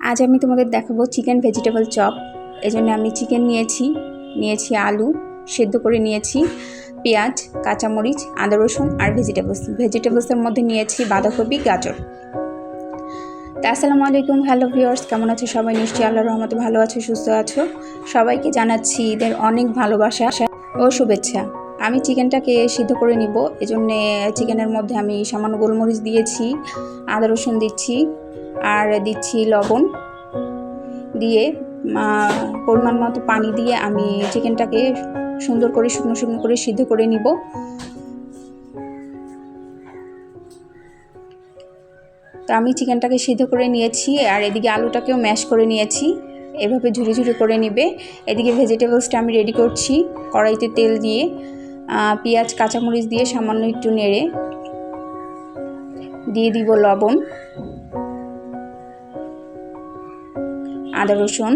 আজ আমি তোমাদের দেখাবো চিকেন ভেজিটেবল চপ। এজন্য আমি চিকেন নিয়েছি নিয়েছি আলু, সেদ্ধ করে নিয়েছি পেঁয়াজ, কাঁচামরিচ, আদা রসুন আর ভেজিটেবলস ভেজিটেবলসের মধ্যে নিয়েছি বাঁধাকপি, গাজর। তা, আসসালামু আলাইকুম, হ্যালো ভিউয়ার্স, কেমন আছো সবাই? নিশ্চয়ই আল্লাহর রহমতে ভালো আছো, সুস্থ আছো। সবাইকে জানাচ্ছি ঈদের অনেক ভালোবাসা ও শুভেচ্ছা। আমি চিকেনটাকে সিদ্ধ করে নিব। এজন্যে চিকেনের মধ্যে আমি সামান্য গোলমরিচ দিয়েছি, আদা রসুন দিচ্ছি, আর দিচ্ছি লবণ। দিয়ে পরিমাণ মতো পানি দিয়ে আমি চিকেনটাকে সুন্দর করে শুকনো শুকনো করে সিদ্ধ করে নিব। তো আমি চিকেনটাকে সিদ্ধ করে নিয়েছি, আর এদিকে আলুটাকেও ম্যাশ করে নিয়েছি। এভাবে ঝুড়ি ঝুড়ি করে নিবে। এদিকে ভেজিটেবলসটা আমি রেডি করছি, কড়াইতে তেল দিয়ে। পেঁয়াজ, কাঁচামরিচ দিয়ে সামান্য একটু নেড়ে দিয়ে দিব লবণ, আদা রসুন।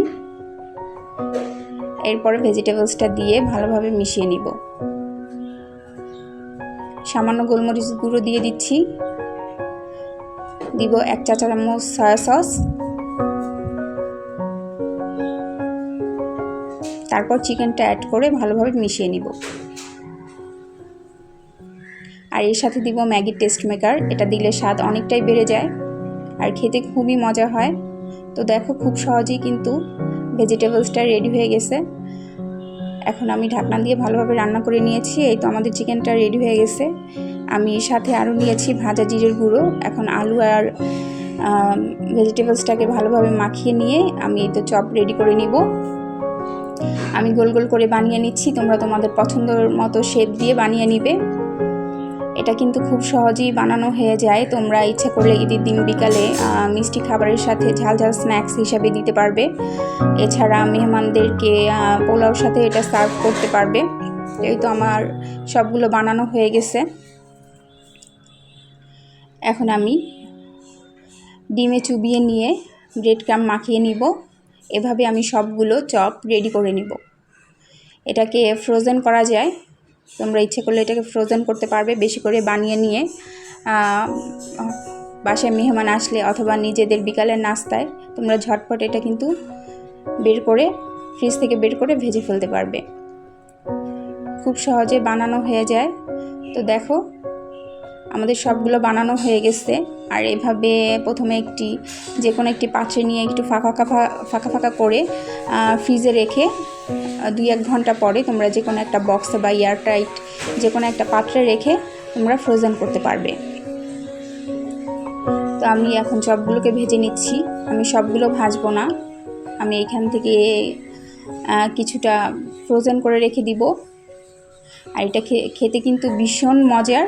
এরপরে ভেজিটেবলসটা দিয়ে ভালোভাবে মিশিয়ে নিব। সামান্য গোলমরিচ গুঁড়ো দিয়ে দিচ্ছি। দিব এক চা চামচ সয়া সস। তারপর চিকেনটা অ্যাড করে ভালোভাবে মিশিয়ে নিব। আর এর সাথে দিব ম্যাগি টেস্ট মেকার। এটা দিলে স্বাদ অনেকটাই বেড়ে যায় আর খেতে খুবই মজা হয়। তো দেখো খুব সহজেই কিন্তু ভেজিটেবলসটা রেডি হয়ে গেছে। এখন আমি ঢাকনা দিয়ে ভালোভাবে রান্না করে নিয়েছি। এই তো আমাদের চিকেনটা রেডি হয়ে গেছে। আমি সাথে আরও নিয়েছি ভাজা জিরের গুঁড়ো। এখন আলু আর ভেজিটেবলসটাকে ভালোভাবে মাখিয়ে নিয়ে আমি এই তো চপ রেডি করে নিব। আমি গোল গোল করে বানিয়ে নিচ্ছি। তোমরা তোমাদের পছন্দের মতো শেপ দিয়ে বানিয়ে নিবে। এটা কিন্তু খুব সহজেই বানানো হয়ে যায়। তোমরা ইচ্ছা করলে ঈদের দিন বিকালে মিষ্টি খাবারের সাথে ঝাল ঝাল স্ন্যাক্স হিসাবে দিতে পারবে। এছাড়া মেহমানদেরকে পোলাওর সাথে এটা সার্ভ করতে পারবে। এই তো আমার সবগুলো বানানো হয়ে গেছে। এখন আমি ডিমে চুবিয়ে নিয়ে ব্রেড ক্রাম মাখিয়ে নিব। এভাবে আমি সবগুলো চপ রেডি করে নিব। এটাকে ফ্রোজেন করা যায়। তোমরা ইচ্ছে করলে এটাকে ফ্রোজেন করতে পারবে, বেশি করে বানিয়ে নিয়ে বাসায় মেহমান আসলে অথবা নিজেদের বিকালের নাস্তায় তোমরা ঝটপট এটা কিন্তু বের করে ফ্রিজ থেকে বের করে ভেজে ফেলতে পারবে। খুব সহজে বানানো হয়ে যায়। তো দেখো, আমাদের সবগুলো বানানো হয়ে গেছে। আর এভাবে প্রথমে একটি যে কোনো একটি পাত্রে নিয়ে একটু ফাঁকা ফাঁকা ফাঁকা ফাঁকা করে ফ্রিজে রেখে দুই এক ঘণ্টা পরে তোমরা যে কোনো একটা বক্সে বা এয়ারটাইট যে কোনো একটা পাত্রে রেখে তোমরা ফ্রোজেন করতে পারবে। তো আমি এখন সবগুলোকে ভেজে নিচ্ছি। আমি সবগুলো ভাজবো না। আমি এখান থেকে কিছুটা ফ্রোজেন করে রেখে দিব। আর এটা খেতে কিন্তু ভীষণ মজার।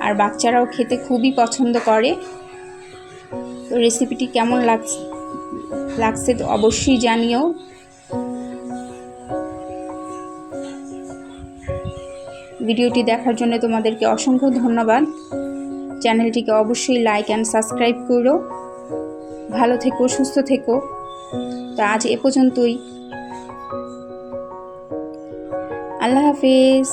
আর বাচ্চারাও খেতে খুবই পছন্দ করে। তো রেসিপিটি কেমন লাগছে লাগছে তো অবশ্যই জানিও। ভিডিওটি দেখার জন্য তোমাদেরকে অসংখ্য ধন্যবাদ। চ্যানেলটিকে অবশ্যই লাইক অ্যান্ড সাবস্ক্রাইব করো। ভালো থেকো, সুস্থ থেকো। তা আজ এ পর্যন্তই। আল্লাহ হাফিজ।